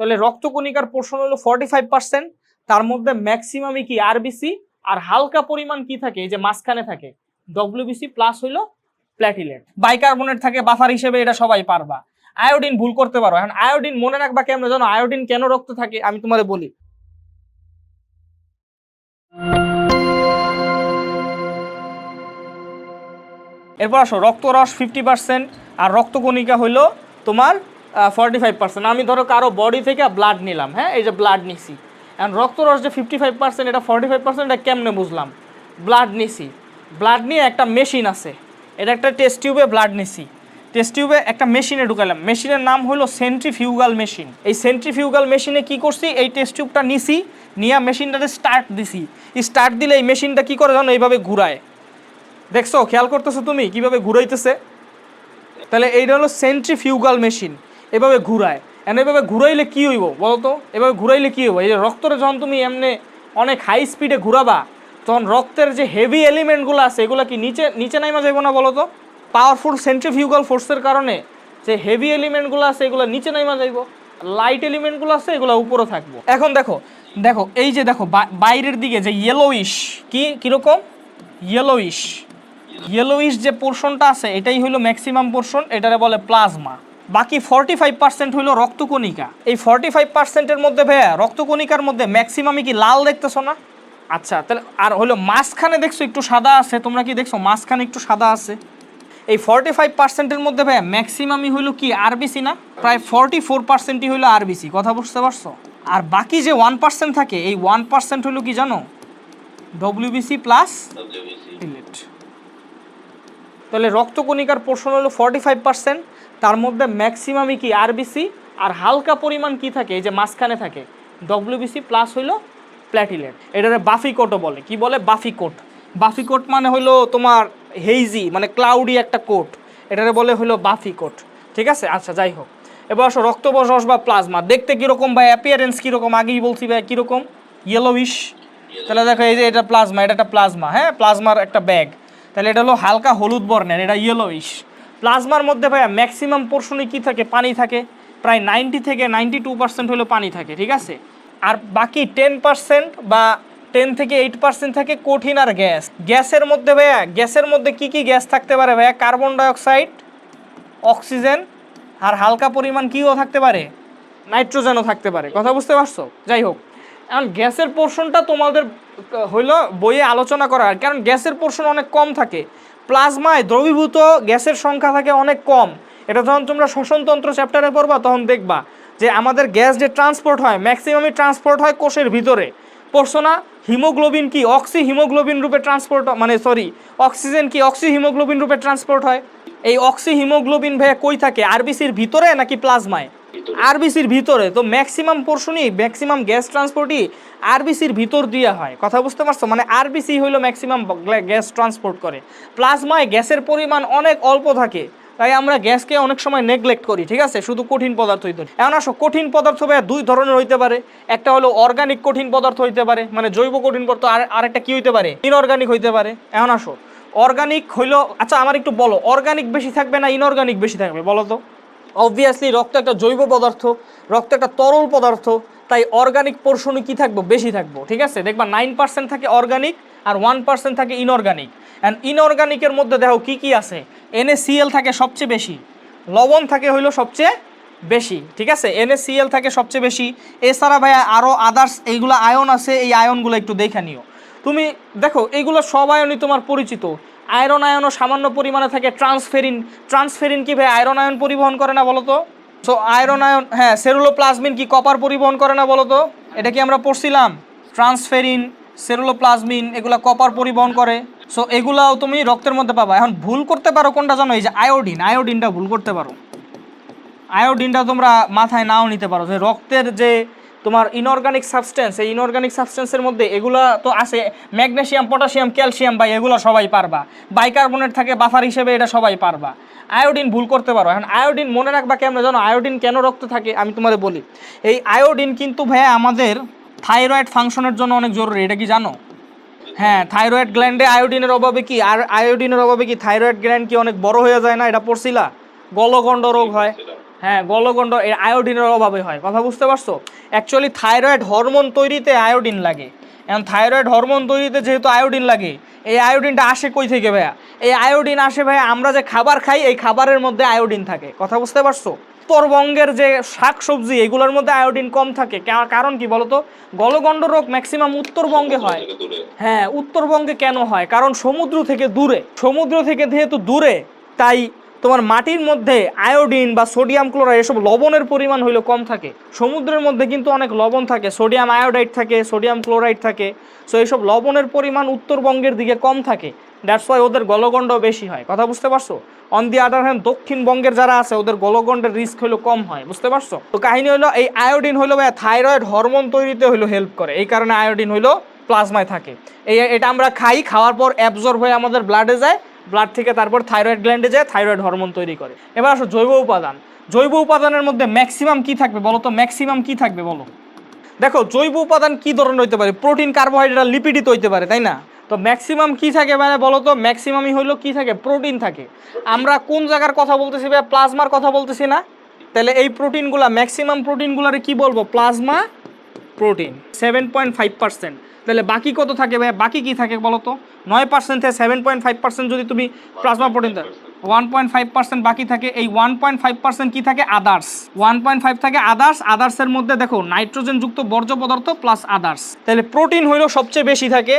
তাহলে রক্তকণিকার পোর্শন হলো ফর্টি ফাইভ পার্সেন্ট তার মধ্যে ম্যাক্সিমামই কি আরবিসি আর হালকা পরিমাণ কি থাকে? এই যে মাঝখানে থাকে ডব্লিউবিসি প্লাস হইল প্ল্যাটিলেট বাইকার্বনেট থাকে বাফার হিসেবে এটা সবাই পারবা। আয়োডিন ভুল করতে পারো। এখন আয়োডিন মনে রাখবা কেমন জানো? আয়োডিন কেন রক্ত থাকে? আমি তোমাদের বলি। এরপর আসো, রক্তরস ফিফটি পার্সেন্ট আর রক্তকণিকা হইল তোমার ফর্টি ফাইভ পার্সেন্ট আমি ধরো কারও বডি থেকে ব্লাড নিলাম হ্যাঁ? এই যে ব্লাড নিছি। এখন রক্তরস যে ফিফটি ফাইভ পার্সেন্ট এটা ফর্টি ফাইভ পার্সেন্ট এটা কেমনে বুঝলাম? ব্লাড নিছি। ব্লাড নিয়ে একটা মেশিন আছে। এটা একটা টেস্ট টিউবে ব্লাড নিছি। টেস্ট টিউবে একটা মেশিনে ঢুকালাম। মেশিনের নাম হলো সেন্ট্রিফিউগাল মেশিন এই সেন্ট্রিফিউগাল মেশিনে কি করছি? এই টেস্ট টিউবটা নিছি, নিয়ে মেশিনটাতে স্টার্ট দিছি। স্টার্ট দিলে এই মেশিনটা কি করে জানো? এইভাবে ঘুরায়। দেখছ? খেয়াল করতেছো তুমি? কীভাবে ঘুরাইতেছে? তাহলে এইটা হলো সেন্ট্রিফিউগাল মেশিন এভাবে ঘুরায়। এন এভাবে ঘুরাইলে কি হইব বলো তো এভাবে ঘুরাইলে কি হইব? এই যে রক্তরে যখন তুমি এমনি অনেক হাই স্পিডে ঘুরাবা, তখন রক্তের যে হেভি এলিমেন্টগুলো আছে, এগুলো কি নিচে নিচে নাইমা যাইব না বলো তো পাওয়ারফুল সেন্ট্রিফিউগাল ফোর্সের কারণে যে হেভি এলিমেন্টগুলো আছে, এগুলো নিচে নাইমা যাইব। লাইট এলিমেন্টগুলো আছে, এগুলো উপরে থাকব। এখন দেখো দেখো, এই যে দেখো বাইরের দিকে যে ইয়েলোইশ কি কীরকম ইয়েলোইশ ইয়েলোইশ যে পোর্শনটা আছে, এটাই হলো ম্যাক্সিমাম পোর্শন এটারে বলে প্লাজমা বাকি ফর্টি ফাইভ পার্সেন্ট হইল রক্তকণিকা। এই ফর্টি ফাইভ পার্সেন্টের মধ্যে ভাইয়া রক্তকণিকার মধ্যে ম্যাক্সিমামই কি লাল দেখতেছো না? আচ্ছা তাহলে আর হলো মাঝখানে দেখছ একটু সাদা আছে তোমরা কি দেখছ মাঝখানে একটু সাদা আছে? এই ফর্টি ফাইভ পার্সেন্টের মধ্যে ভাইয়া ম্যাক্সিমামই হইল কি আরবিসি না? প্রায় ফর্টি ফোর পার্সেন্টই হইল আরবিসি কথা বুঝতে পারছ? আর বাকি যে ওয়ান পার্সেন্ট থাকে এই ওয়ান পার্সেন্ট হইল কি জানো? ডব্লিউবিসি প্লাস প্লেট তাহলে রক্তকণিকার পোর্শন হলো ফর্টি ফাইভ পার্সেন্ট তার মধ্যে ম্যাক্সিমামই কি আরবিসি আর হালকা পরিমাণ কি থাকে? এই যে মাঝখানে থাকে। ডব্লিউবিসি প্লাস হইল প্ল্যাটিলেট এটারে বাফি কোটও বলে। কি বলে? বাফি কোট বাফি কোট মানে হইল তোমার হেইজি মানে ক্লাউডি একটা কোট এটারে বলে হইল বাফি কোট ঠিক আছে? আচ্ছা যাই হোক। এবার আসো রক্তবসস বা প্লাজমা দেখতে কীরকম বা অ্যাপিয়ারেন্স কীরকম? আগেই বলছি ভাই, কীরকম? ইয়েলোইশ তাহলে দেখো এই যে এটা প্লাজমা এটা একটা প্লাজমা হ্যাঁ? প্লাজমার একটা ব্যাগ তাহলে এটা হলো হালকা হলুদ বর্ণের, এটা ইয়েলোইশ প্লাজমার মধ্যে ভাইয়া ম্যাক্সিমাম পোর্শনে কি থাকে? পানি থাকে। প্রায় নাইনটি থেকে নাইনটি টু পার্সেন্ট হলো পানি থাকে, ঠিক আছে? আর বাকি টেন পার্সেন্ট বা টেন থেকে এইট পার্সেন্ট থাকে কঠিন আর গ্যাস। গ্যাসের মধ্যে ভাইয়া, গ্যাসের মধ্যে কি কি গ্যাস থাকতে পারে ভাইয়া? কার্বন ডাইঅক্সাইড, অক্সিজেন আর হালকা পরিমাণ কিও থাকতে পারে? নাইট্রোজেনও থাকতে পারে। কথা বুঝতে পারছ? যাই হোক। এখন গ্যাসের পোর্শনটা তোমাদের হইল বইয়ে আলোচনা করা। হয় কারণ গ্যাসের পোর্শন অনেক কম থাকে। প্লাজমায় দ্রবীভূত গ্যাসের সংখ্যা থাকে অনেক কম। এটা যখন তোমরা শ্বসনতন্ত্র চ্যাপ্টারে পড়বা, তখন দেখবা যে আমাদের গ্যাস যে ট্রান্সপোর্ট হয়, ম্যাক্সিমামই ট্রান্সপোর্ট হয় কোষের ভিতরে। পড়ছো না হিমোগ্লোবিন কি? অক্সি হিমোগ্লোবিন রূপে ট্রান্সপোর্ট মানে সরি, অক্সিজেন কি? অক্সি হিমোগ্লোবিন রূপে ট্রান্সপোর্ট হয়। এই অক্সি হিমোগ্লোবিন ভাইয়া কই থাকে? আরবিসির ভিতরে নাকি প্লাজমায়? আরবিসির ভিতরে, তো ম্যাক্সিমাম পোর্শনই ম্যাক্সিমাম গ্যাস ট্রান্সপোর্টই আরবিসির ভিতর দিয়ে হয়। কথা বুঝতে পারছ? মানে আরবিসি হইল ম্যাক্সিমাম গ্যাস ট্রান্সপোর্ট করে। প্লাজমায় গ্যাসের পরিমাণ অনেক অল্প থাকে। তাই আমরা গ্যাসকে অনেক সময় নেগলেক্ট করি, ঠিক আছে? শুধু কঠিন পদার্থ ধরি এখন আসো, কঠিন পদার্থ ভাইয়া দুই ধরনের হইতে পারে। একটা হলো অর্গানিক কঠিন পদার্থ হইতে পারে মানে জৈব কঠিন পদার্থ, আর আরেকটা কি হইতে পারে? ইনঅর্গানিক হইতে পারে। এখন আসো অর্গানিক হইল আচ্ছা আমার একটু বলো অর্গানিক বেশি থাকবে না ইনঅর্গানিক বেশি থাকবে, বলো তো? অবভিয়াসলি রক্ত একটা জৈব পদার্থ, রক্ত একটা তরল পদার্থ, তাই অর্গানিক পোর্শনে কি থাকব? বেশি থাকব, ঠিক আছে? দেখবা নাইন পার্সেন্ট থাকে অর্গানিক আর ওয়ান পার্সেন্ট থাকে ইনঅর্গানিক অ্যান্ড ইনঅর্গানিকের মধ্যে দেখো কি কি আছে? এনএসিএল থাকে সবচেয়ে বেশি, লবণ থাকে হইল সবচেয়ে বেশি, ঠিক আছে? এনএসিএল থাকে সবচেয়ে বেশি। এছাড়া ভাইয়া আরও আদার্স এইগুলো আয়ন আছে, এই আয়নগুলো একটু দেখে নিও। তুমি দেখো, এইগুলো সব আয়নই তোমার পরিচিত। আয়রন আয়নও সামান্য পরিমাণে থাকে ট্রান্সফেরিন। ট্রান্সফেরিন কি ভাই আয়রন আয়ন পরিবহন করে না বলতো? সো আয়রন আয়ন হ্যাঁ সেরুলোপ্লাজমিন কি কপার পরিবহন করে না বলতো? এটা কি আমরা পড়ছিলাম? ট্রান্সফেরিন, সেরুলোপ্লাজমিন, এগুলো কপার পরিবহন করে। সো এগুলাও তুমি রক্তের মধ্যে পাবা। এখন ভুল করতে পারো কোনটা জানো? এই যে আয়োডিন, আয়োডিনটা ভুল করতে পারো। আয়োডিনটা তোমরা মাথায় নাও নিতে পারো যে রক্তের যে তোমার ইনঅর্গানিক সাবস্টেন্স এই ইনঅর্গানিক সাবস্টেন্সের মধ্যে এগুলা তো আছে। ম্যাগনেশিয়াম পটাশিয়াম ক্যালসিয়াম বা এগুলো সবাই পারবা। বাইকার্বনেট থাকে বাফার হিসেবে এটা সবাই পারবা। আয়োডিন ভুল করতে পারো। এখন আয়োডিন মনে রাখবা কেমন জানো? আয়োডিন কেন রক্ত থাকে? আমি তোমাদের বলি। এই আয়োডিন কিন্তু ভাইয়া আমাদের থাইরয়েড ফাংশনের জন্য অনেক জরুরি। এটা কি জানো? হ্যাঁ থাইরয়েড গ্ল্যান্ডে আয়োডিনের অভাবে কি? আর আয়োডিনের অভাবে কি? থাইরয়েড গ্ল্যান্ড কি অনেক বড় হয়ে যায় না? এটা পড়ছিলা? গলগণ্ড রোগ হয়। হ্যাঁ গলগণ্ড, এর আয়োডিনের অভাবে হয়। কথা বুঝতে পারছ? অ্যাকচুয়ালি থাইরয়েড হরমোন তৈরিতে আয়োডিন লাগে। এখন থাইরয়েড হরমোন তৈরিতে যেহেতু আয়োডিন লাগে, এই আয়োডিনটা আসে কই থেকে ভাইয়া? এই আয়োডিন আসে ভাইয়া, আমরা যে খাবার খাই, এই খাবারের মধ্যে আয়োডিন থাকে। কথা বুঝতে পারছ? উত্তরবঙ্গের যে শাক সবজি এগুলোর মধ্যে আয়োডিন কম থাকে। কারণ কি বলতো? গলগণ্ড রোগ ম্যাক্সিমাম উত্তরবঙ্গে হয়। হ্যাঁ উত্তরবঙ্গে কেন হয়? কারণ সমুদ্র থেকে দূরে। সমুদ্র থেকে যেহেতু দূরে, তাই তোমার মাটির মধ্যে আয়োডিন বা সোডিয়াম ক্লোরাইড এসব লবণের পরিমাণ হইল কম থাকে। সমুদ্রের মধ্যে কিন্তু অনেক লবণ থাকে, সোডিয়াম আয়োডাইড থাকে, সোডিয়াম ক্লোরাইড থাকে। সো এইসব লবণের পরিমাণ উত্তরবঙ্গের দিকে কম থাকে। দ্যাটস ওয়াই ওদের গলগণ্ড বেশি হয়। কথা বুঝতে পারছ? অন দি আদার হ্যান্ড দক্ষিণবঙ্গের যারা আছে, ওদের গলগণ্ডের রিস্ক হলো কম হয়। বুঝতে পারছ? তো কাহিনী হলো এই আয়োডিন হলো ভাই থাইরয়েড হরমোন তৈরিতে হলো হেল্প করে। এই কারণে আয়োডিন হলো প্লাজমায় থাকে। এই, এটা আমরা খাই, খাওয়ার পর অ্যাবজর্ব হয়ে আমাদের ব্লাডে যায়। ব্লাড থেকে তারপর থাইরয়েড গ্ল্যান্ডে যায় থাইরয়েড হরমোন তৈরি করে। এবার আসো জৈব উপাদান। জৈব উপাদানের মধ্যে ম্যাক্সিমাম কি থাকবে বলো তো? ম্যাক্সিমাম কি থাকবে বলো? দেখো, জৈব উপাদান কি ধরনের হইতে পারে? প্রোটিন কার্বোহাইড্রেট লিপিডই তো হইতে পারে, তাই না? তো ম্যাক্সিমাম কি থাকে মানে বলো তো? ম্যাক্সিমামই হইল কি থাকে? প্রোটিন থাকে। আমরা কোন জায়গার কথা বলতেছি ভাই? প্লাজমার কথা বলতেছি না? তাহলে এই প্রোটিনগুলা ম্যাক্সিমাম প্রোটিনগুলারে কি বলব? Plasma protein seven point five percent তাহলে বাকি কত থাকে ভাই বাকি কি থাকে বলো তো নয় পার্সেন্ট থেকে সেভেন পয়েন্ট ফাইভ পার্সেন্ট যদি তুমি plasma protein one point five percent বাকি থাকে, এই ওয়ান পয়েন্ট ফাইভ পার্সেন্ট কি থাকে? আদার্স ওয়ান পয়েন্ট ফাইভ থাকে আদার্স আদার্সের মধ্যে দেখো নাইট্রোজেন যুক্ত বর্জ্য পদার্থ প্লাস আদার্স তাহলে প্রোটিন হইল সবচেয়ে বেশি থাকে,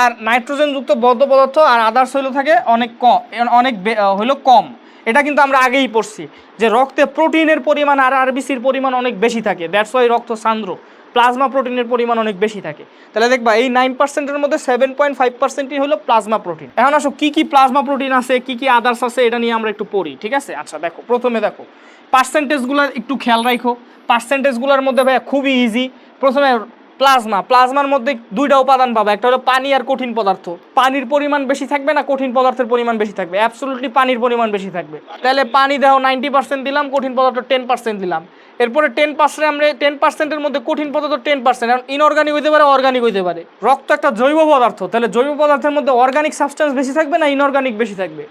আর নাইট্রোজেন যুক্ত বর্জ্য পদার্থ আর আদার্স হইল থাকে অনেক কম অনেক হইল কম। এটা কিন্তু আমরা আগেই পড়ছি যে রক্তে প্রোটিনের পরিমাণ আর আরবিসির পরিমাণ অনেক বেশি থাকে। দ্যাটস ওয়াই রক্ত সান্দ্র। প্লাজমা প্রোটিনের পরিমাণ অনেক বেশি থাকে। তাহলে দেখবা, এই নাইন পার্সেন্টের মধ্যে সেভেন পয়েন্ট ফাইভ পার্সেন্টই হলো প্লাজমা প্রোটিন এখন আসো, কী কী প্লাজমা প্রোটিন আছে, কী কী আদার্স আছে, এটা নিয়ে আমরা একটু পড়ি, ঠিক আছে? আচ্ছা দেখো, প্রথমে দেখো পার্সেন্টেজগুলো একটু খেয়াল রাখো। পার্সেন্টেজগুলোর মধ্যে ভাইয়া খুবই ইজি প্রথমে প্লাজমা। প্লাজমার মধ্যে দুইটা উপাদান পাবা। একটা হলো পানি আর কঠিন পদার্থ। পানির পরিমাণ বেশি থাকবে না কঠিন পদার্থের পরিমাণ বেশি থাকবে? অ্যাবসলুটলি পানির পরিমাণ বেশি থাকবে। তাহলে পানি দাও নাইনটি পার্সেন্ট দিলাম, কঠিন পদার্থ টেন পার্সেন্ট দিলাম। এরপরে টেন পার্সেন্ট আমরা টেন পার্সেন্টের মধ্যে কঠিন পদার্থ টেন পার্সেন্ট এখন ইনঅর্গানিক হইতে পারে অর্গানিক হইতে পারে। রক্ত একটা জৈব পদার্থ। তাহলে জৈব পদার্থের মধ্যে অর্গানিক সাবস্টেন্স বেশি থাকবে না ইনঅর্গানিক বেশি থাকবে?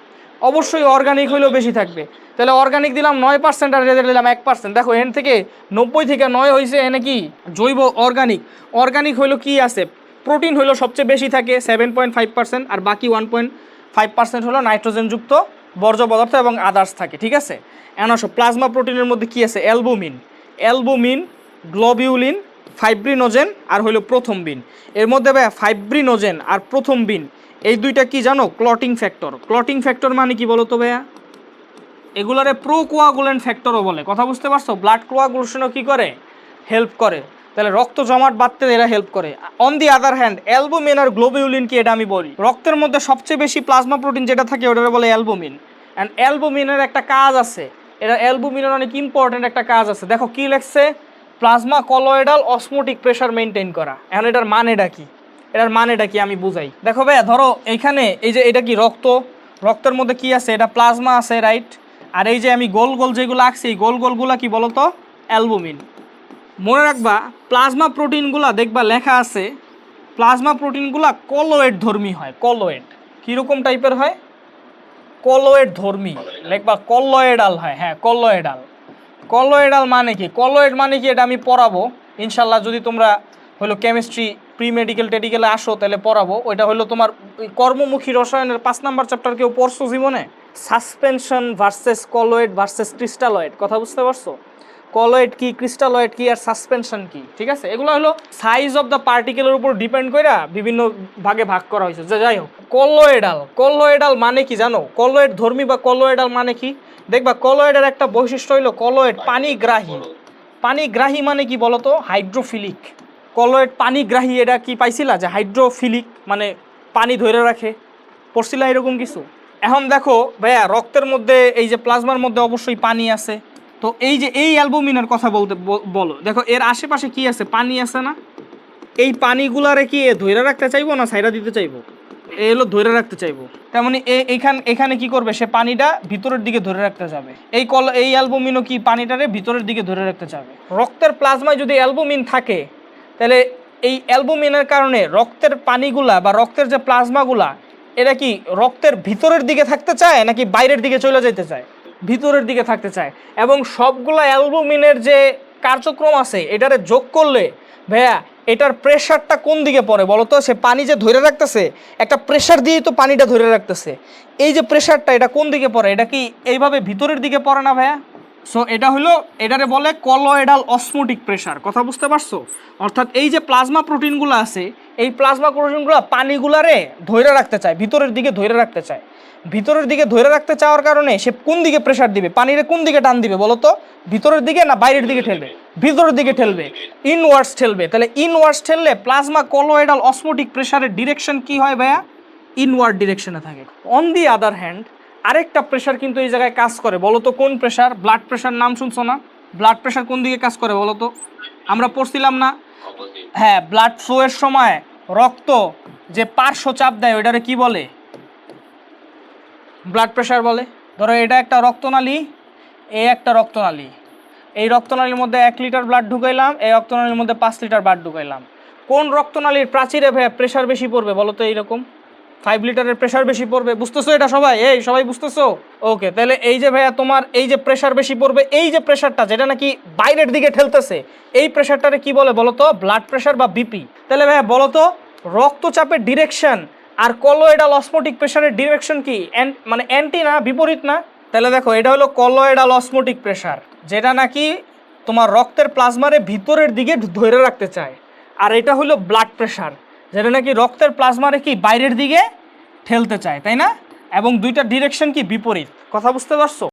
অবশ্যই অর্গানিক হইলেও বেশি থাকবে। তাহলে অর্গানিক দিলাম নয় পার্সেন্ট আর রেজাল্ট দিলাম এক পার্সেন্ট দেখো, এন থেকে নব্বই থেকে নয় হয়েছে এনে কি? জৈব অর্গানিক অর্গানিক হইল কি আছে? প্রোটিন হইল সবচেয়ে বেশি থাকে সেভেন পয়েন্ট ফাইভ পার্সেন্ট আর বাকি ওয়ান পয়েন্ট ফাইভ পার্সেন্ট হলো নাইট্রোজেনযুক্ত বর্জ্য পদার্থ এবং আদার্স থাকে, ঠিক আছে? এখন আসো প্লাজমা প্রোটিনের মধ্যে কি আছে? অ্যালবুমিন অ্যালবুমিন গ্লোবিউলিন ফাইব্রিনোজেন আর হইল প্রথম বিন। এর মধ্যে ভাই ফাইব্রিনোজেন আর প্রথম বিন। এই দুইটা কি জানো? ক্লটিং ফ্যাক্টর ক্লটিং ফ্যাক্টর মানে কি বলো তো ভাইয়া? এগুলারে প্রো কোয়াগুলেন্ট ফ্যাক্টরও বলে। কথা বুঝতে পারছ? ব্লাড কোয়াগুলেশনও কি করে? হেল্প করে। তাহলে রক্ত জমাট বাঁধতে এরা হেল্প করে। On the other hand albumin R globulin কি এটা আমি বলি? রক্তের মধ্যে সবচেয়ে বেশি প্লাজমা প্রোটিন যেটা থাকে ওটা বলে অ্যালবুমিন অ্যান্ড অ্যালবুমিনের একটা কাজ আছে। এটা অ্যালবুমিনের অনেক ইম্পর্টেন্ট একটা কাজ আছে। দেখো কি লেখছে? Plasma colloidal osmotic pressure maintain করা। এখন এটার মানেটা কি? এটার মানেটা কি আমি বুঝাই। দেখো ভাইয়া, ধরো এইখানে এই যে এটা কি রক্ত? রক্তের মধ্যে কি আছে? এটা প্লাজমা আছে রাইট আর এই যে আমি গোল গোল যেগুলো আঁকছি, এই গোল গোলগুলা কি বলতো? অ্যালবুমিন। মনে রাখবা, প্লাজমা প্রোটিনগুলা দেখবা লেখা আছে, প্লাজমা প্রোটিনগুলা কলোয়েড ধর্মী হয়, কলোয়েড। কীরকম টাইপের হয়? কলোয়েড ধর্মী। লেখবা কলয়েডাল হয় হ্যাঁ কলয়েডাল। কলয়েডাল মানে কি? কলোয়েড মানে কি? এটা আমি পড়াবো। ইনশাল্লাহ যদি তোমরা হলো কেমিস্ট্রি প্রি মেডিকেল টেডিকেলে আসো, তাহলে পড়াবো। ওইটা হলো তোমার কর্মমুখী রসায়নের পাঁচ নাম্বার চ্যাপ্টার কেউ পড়ছো জীবনে? Suspension versus colloid versus crystalloid কথা বুঝতে পারছ? কলয়েড কি ক্রিস্টালয়েড কি, আর সাসপেনশন কি, ঠিক আছে? এগুলো হলো সাইজ অফ দ্য পার্টিকেলের উপর ডিপেন্ড করে বিভিন্ন ভাগে ভাগ করা হয়েছে। যে যাই হোক কলয়েডাল কলয়েডাল মানে কি জানো? কলয়েড ধর্মী বা কলয়েডাল মানে কি? দেখবা কলয়েডের একটা বৈশিষ্ট্য হলো কলয়েড পানিগ্রাহী। পানিগ্রাহী মানে কি বলতো? হাইড্রোফিলিক কলয়েড পানিগ্রাহী এটা কি পাইছিলা? যে হাইড্রোফিলিক মানে পানি ধরে রাখে। পড়ছিলা এরকম কিছু? এখন দেখো ভাইয়া, রক্তের মধ্যে, এই যে প্লাজমার মধ্যে অবশ্যই পানি আছে। তো এই যে এই অ্যালবুমিনের কথা বলতে বলো। দেখো, এর আশেপাশে কি আছে? পানি আছে না? এই পানিগুলারে কি এ ধরে রাখতে চাইব না সাইরা দিতে চাইব? এ হলো ধরে রাখতে চাইব। তেমনি এ এখান এখানে কি করবে? সে পানিটা ভিতরের দিকে ধরে রাখতে যাবে। এই কল, এই অ্যালবুমিনও কি পানিটারে ভিতরের দিকে ধরে রাখতে যাবে? রক্তের প্লাজমায় যদি অ্যালবুমিন থাকে তাহলে এই অ্যালবুমিনের কারণে রক্তের পানিগুলা বা রক্তের যে প্লাজমাগুলা এটা কি রক্তের ভিতরের দিকে থাকতে চায় নাকি বাইরের দিকে চলে যেতে চায়? ভিতরের দিকে থাকতে চায়। এবং সবগুলা অ্যালবুমিনের যে কার্যক্রম আছে, এটারে যোগ করলে, ভাইয়া, এটার প্রেশারটা কোন দিকে পড়ে বলো তো? সে পানি যে ধরে রাখতেছে, একটা প্রেশার দিয়েই তো পানিটা ধরে রাখতেছে। এই যে প্রেশারটা, এটা কোন দিকে পড়ে? এটা কি এইভাবে ভিতরের দিকে পড়ে না, ভাইয়া? সো এটা হলো, এটারে বলে কলয়েডাল অসমোটিক প্রেশার কথা বুঝতে পারছ? অর্থাৎ এই যে প্লাজমা প্রোটিনগুলো আছে, এই প্লাজমা প্রোটিনগুলো পানিগুলারে ধরে রাখতে চায়, ভিতরের দিকে ধরে রাখতে চায়। ভিতরের দিকে ধরে রাখতে চাওয়ার কারণে সে কোন দিকে প্রেশার দিবে? পানিরে কোন দিকে টান দিবে বলো তো ভিতরের দিকে না বাইরের দিকে ঠেলবে? ভিতরের দিকে ঠেলবে ইনওয়ার্ডস ঠেলবে। তাহলে ইনওয়ার্ডস ঠেললে প্লাজমা কলয়েডাল অসমোটিক প্রেশারের ডিরেকশন কি হয় ভাইয়া? ইনওয়ার্ড ডিরেকশনে থাকে। অন দি আদার হ্যান্ড আরেকটা প্রেশার কিন্তু এই জায়গায় কাজ করে বলো তো কোন প্রেশার ব্লাড প্রেশার নাম শুনছো না? ব্লাড প্রেশার কোন দিকে কাজ করে বলো তো আমরা পড়ছিলাম না হ্যাঁ ব্লাড ফ্লো এর সময় রক্ত যে পার্শ্ব চাপ দেয়, ওইটারে কি বলে? ব্লাড প্রেশার বলে। ধরো এটা একটা রক্তনালী এই একটা রক্তনালী। এই রক্তনালীর মধ্যে এক লিটার ব্লাড ঢুকাইলাম, এই রক্তনালীর মধ্যে পাঁচ লিটার ব্লাড ঢুকাইলাম। কোন রক্তনালীর প্রাচীরে প্রেশার বেশি পড়বে বলো তো এইরকম? ফাইভ লিটারের প্রেশার বেশি পড়বে, বুঝতেছো এটা সবাই? এই, সবাই বুঝতেছো? ওকে তাহলে এই যে ভাইয়া তোমার এই যে প্রেশার বেশি পড়বে, এই যে প্রেশারটা যেটা নাকি বাইরের দিকে ঠেলতেছে, এই প্রেশারটারে কি বলে বলো তো ব্লাড প্রেশার বা বিপি তাহলে ভাইয়া বলো তো রক্তচাপের ডিরেকশন আর কলোয়েডাল অসমোটিক প্রেশারের ডিরেকশন কি মানে অ্যান্টি না, বিপরীত না? তাহলে দেখো, এটা হলো কলোয়েডাল অসমোটিক প্রেশার যেটা নাকি তোমার রক্তের প্লাজমারে ভিতরের দিকে ধরে রাখতে চায়। আর এটা হলো ব্লাড প্রেশার যেটা নাকি রক্তের প্লাজমারে কি বাইরের দিকে ঠেলতে চায়, তাই না? এবং দুইটা ডিরেকশন কি বিপরীত? কথা বুঝতে পারছ?